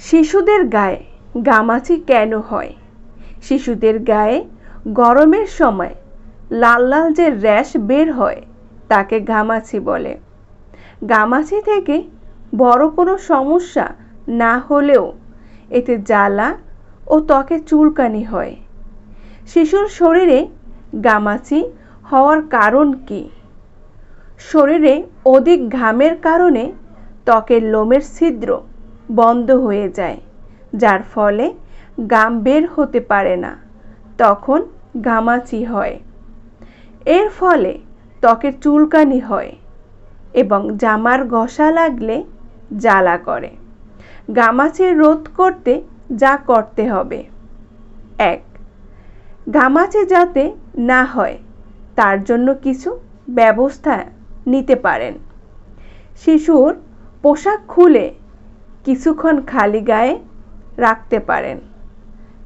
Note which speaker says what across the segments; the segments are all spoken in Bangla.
Speaker 1: শিশুদের গায়ে গামাচি কেন হয়? শিশুদের গায়ে গরমের সময় লাল লাল যে র্যাশ বের হয়, তাকে ঘামাচি বলে। গামাচি থেকে বড় কোনো সমস্যা না হলেও এতে জ্বালা ও ত্বকে চুলকানি হয়। শিশুর শরীরে গামাচি হওয়ার কারণ কী? শরীরে অধিক ঘামের কারণে ত্বকের লোমের ছিদ্র বন্ধ হয়ে যায়, যার ফলে গাম বের হতে পারে না, তখন ঘামাচি হয়। এর ফলে ত্বকের চুলকানি হয় এবং জামার ঘষা লাগলে জ্বালা করে। গামাচির রোধ করতে যা করতে হবে। এক, ঘামাচি যাতে না হয়, তার জন্য কিছু ব্যবস্থা নিতে পারেন। শিশুর পোশাক খুলে কিছুক্ষণ খালি গায়ে রাখতে পারেন।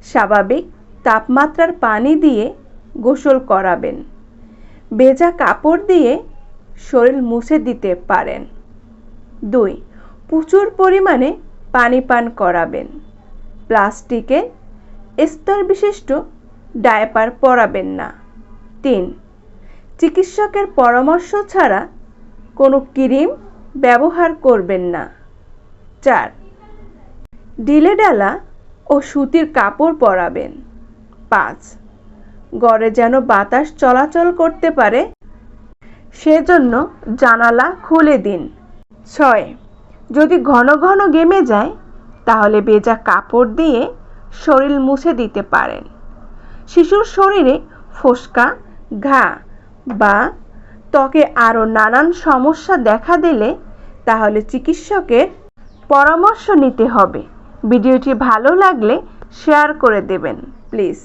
Speaker 1: স্বাভাবিক তাপমাত্রার পানি দিয়ে গোসল করাবেন। ভেজা কাপড় দিয়ে শরীর মুছে দিতে পারেন। দুই, প্রচুর পরিমাণে পানি পান করাবেন। প্লাস্টিকে স্তর বিশিষ্ট ডায়পার পরাবেন না। তিন, চিকিৎসকের পরামর্শ ছাড়া কোনো ক্রিম ব্যবহার করবেন না। চার। ডিলেডালা ও সুতির কাপড় পরাবেন। পাঁচ। গড়ে যেন বাতাস চলাচল করতে পারে, সেজন্য জানালা খুলে দিন। ছয়। যদি ঘন ঘন গেমে যায়, তাহলে বেজা কাপড় দিয়ে শরীর মুছে দিতে পারেন। শিশুর শরীরে ফোসকা, ঘা বা ত্বকে আরও নানান সমস্যা দেখা দিলে, তাহলে চিকিৎসকের পরামর্শ নিতে হবে। ভিডিওটি ভালো লাগলে শেয়ার করে দেবেন প্লিজ।